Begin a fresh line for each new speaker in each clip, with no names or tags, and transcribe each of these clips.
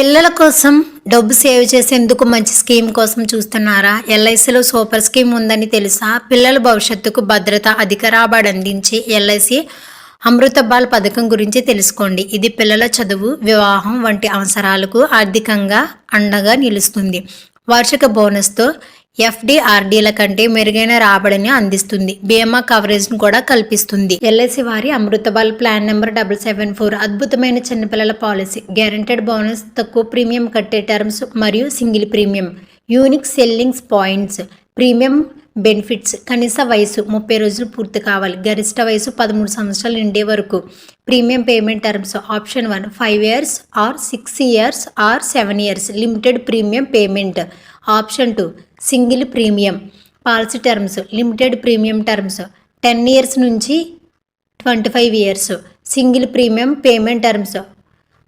పిల్లల కోసం డబ్బు సేవ్ చేసేందుకు మంచి స్కీమ్ కోసం చూస్తున్నారా? ఎల్ఐసిలో సూపర్ స్కీమ్ ఉందని తెలుసా? పిల్లల భవిష్యత్తుకు భద్రత అధిక రాబడి అందించే ఎల్ఐసి అమృత బాల్ పథకం గురించి తెలుసుకోండి. ఇది పిల్లల చదువు వివాహం వంటి అవసరాలకు ఆర్థికంగా అండగా నిలుస్తుంది. వార్షిక బోనస్తో ఎఫ్డిఆర్డీల కంటే మెరుగైన రాబడిని అందిస్తుంది. బీమా కవరేజ్ను కూడా కల్పిస్తుంది. ఎల్ఐసి వారి Amritbaal plan number double seven four అద్భుతమైన చిన్నపిల్లల పాలసీ. గ్యారంటెడ్ బోనస్ తక్కువ ప్రీమియం కట్టే టర్మ్స్ మరియు single premium. Unique sellings points premium benefits కనీస వయసు ముప్పై రోజులు పూర్తి కావాలి. గరిష్ట వయసు పదమూడు సంవత్సరాలు నిండే వరకు. Premium payment terms option one five years or six years or seven years. Limited premium payment. Option two single premium policy terms limited premium terms ten years నుంచి twenty five years single premium payment terms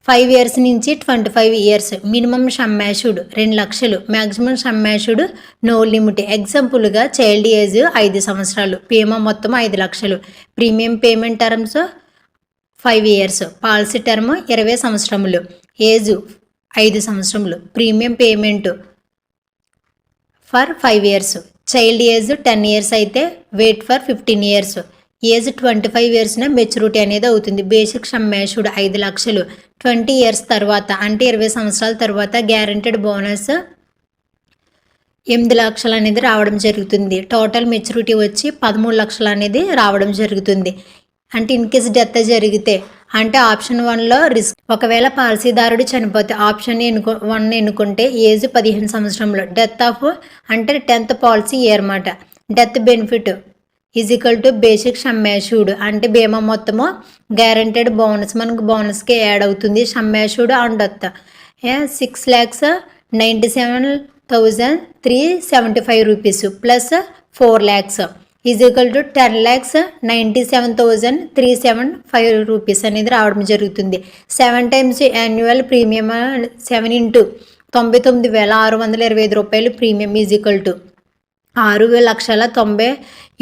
five years నుంచి twenty five years minimum sum assured రెండు లక్షలు maximum sum assured no limit. ఎగ్జాంపుల్గా child age ఐదు సంవత్సరాలు బీమా మొత్తం ఐదు లక్షలు. Premium payment terms five years. Policy term ఇరవై సంవత్సరములు ఏజ్ ఐదు సంవత్సరములు. Premium payment for five years. Child age ten years అయితే wait for fifteen years. Age twenty five ఇయర్స్న maturity అనేది అవుతుంది. బేసిక్ సమ్మేషుడ్ ఐదు లక్షలు. ట్వంటీ ఇయర్స్ తర్వాత అంటే ఇరవై సంవత్సరాల తర్వాత గ్యారంటెడ్ బోనస్ ఎనిమిది లక్షలు అనేది రావడం జరుగుతుంది. టోటల్ మెచ్యూరిటీ వచ్చి పదమూడు లక్షలు అనేది రావడం జరుగుతుంది. అంటే ఇన్ కేస్ డెత్ జరిగితే. అంటే ఆప్షన్ వన్లో రిస్క్ ఒకవేళ పాలసీదారుడు చనిపోతే ఆప్షన్ ఎన్నుకో వన్ ఎన్నుకుంటే ఏజ్ పదిహేను సంవత్సరంలో. డెత్ ఆఫ్ అంటే టెన్త్ పాలసీ ఇయర్ అన్నమాట. Death benefit is equal to basic sum assured అంటే బీమా మొత్తము గ్యారంటెడ్ బోనస్ మనకు బోనస్కి యాడ్ అవుతుంది sum assured and death six lakhs ninety seven thousand three seventy five rupees plus four lakhs is equal to ten lakhs ninety seven thousand three seven five rupees అనేది రావడం జరుగుతుంది. Seven times annual premium seven into తొంభై తొమ్మిది వేల ఆరు వందల ఇరవై ఐదు రూపాయలు ప్రీమియం ఈజ్ ఈక్వల్ టు. ఆరు వేల లక్షల తొంభై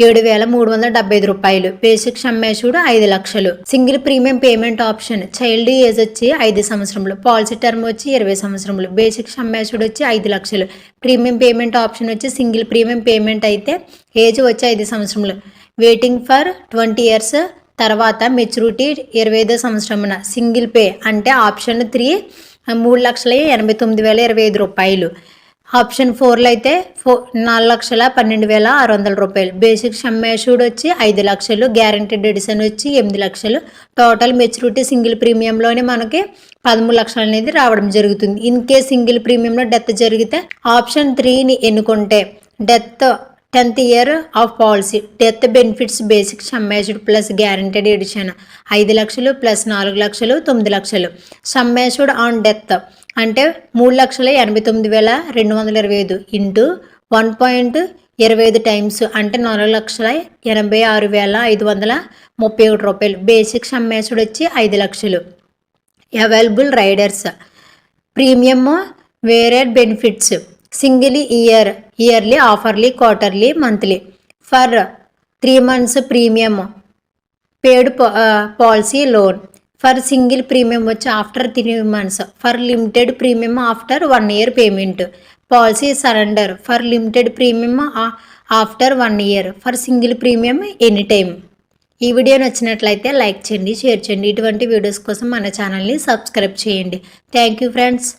ఏడు వేల మూడు వందల డెబ్బై ఐదు రూపాయలు. బేసిక్ సమ్మేషుడు ఐదు లక్షలు. Single premium payment option. Child age వచ్చి ఐదు సంవత్సరములు. పాలసీ టర్మ్ వచ్చి ఇరవై సంవత్సరములు. బేసిక్ సమ్మేషుడు వచ్చి ఐదు లక్షలు. ప్రీమియం పేమెంట్ ఆప్షన్ వచ్చి సింగిల్ ప్రీమియం పేమెంట్ అయితే ఏజ్ వచ్చి ఐదు సంవత్సరములు. వెయిటింగ్ ఫర్ ట్వంటీ ఇయర్స్ తర్వాత మెచ్యూరిటీ ఇరవై ఐదో సంవత్సరమున. సింగిల్ పే అంటే ఆప్షన్ త్రీ మూడు లక్షల ఎనభై తొమ్మిది వేల ఇరవై ఐదు రూపాయలు. ఆప్షన్ ఫోర్లో అయితే ఫో నాలుగు లక్షల పన్నెండు వేల ఆరు వందల రూపాయలు. బేసిక్ సమ్మేషుడ్ వచ్చి ఐదు లక్షలు. గ్యారంటీడ్ ఎడిషన్ వచ్చి ఎనిమిది లక్షలు. టోటల్ మెచ్యూరిటీ సింగిల్ ప్రీమియంలోనే మనకి పదమూడు లక్షలు అనేది రావడం జరుగుతుంది. ఇన్ కేస్ సింగిల్ ప్రీమియంలో డెత్ జరిగితే ఆప్షన్ త్రీని ఎన్నుకుంటే death tenth year of policy death benefits basic sum assured plus guaranteed addition ఐదు లక్షలు ప్లస్ నాలుగు లక్షలు తొమ్మిది లక్షలు. సమ్మేషుడ్ ఆన్ డెత్ అంటే మూడు లక్షల ఎనభై తొమ్మిది వేల రెండు వందల ఇరవై ఐదు ఇంటూ వన్ పాయింట్ ఇరవై ఐదు టైమ్స్ అంటే నాలుగు లక్షల ఎనభై ఆరు వేల ఐదు వందల ముప్పై ఒకటి రూపాయలు. బేసిక్ సమ్మేసుడు వచ్చి ఐదు లక్షలు. Available riders. ప్రీమియం వేరే benefits. Single year yearly half yearly quarterly monthly. For three months premium. Paid policy loan. For single premium వచ్చి after three months. For limited premium after one year payment. Policy surrender. For limited premium after one year. For single premium any time. ఈ video నచ్చినట్లయితే like చేయండి share చేయండి. ఇటువంటి videos కోసం మన ఛానల్ని subscribe చేయండి. Thank you friends.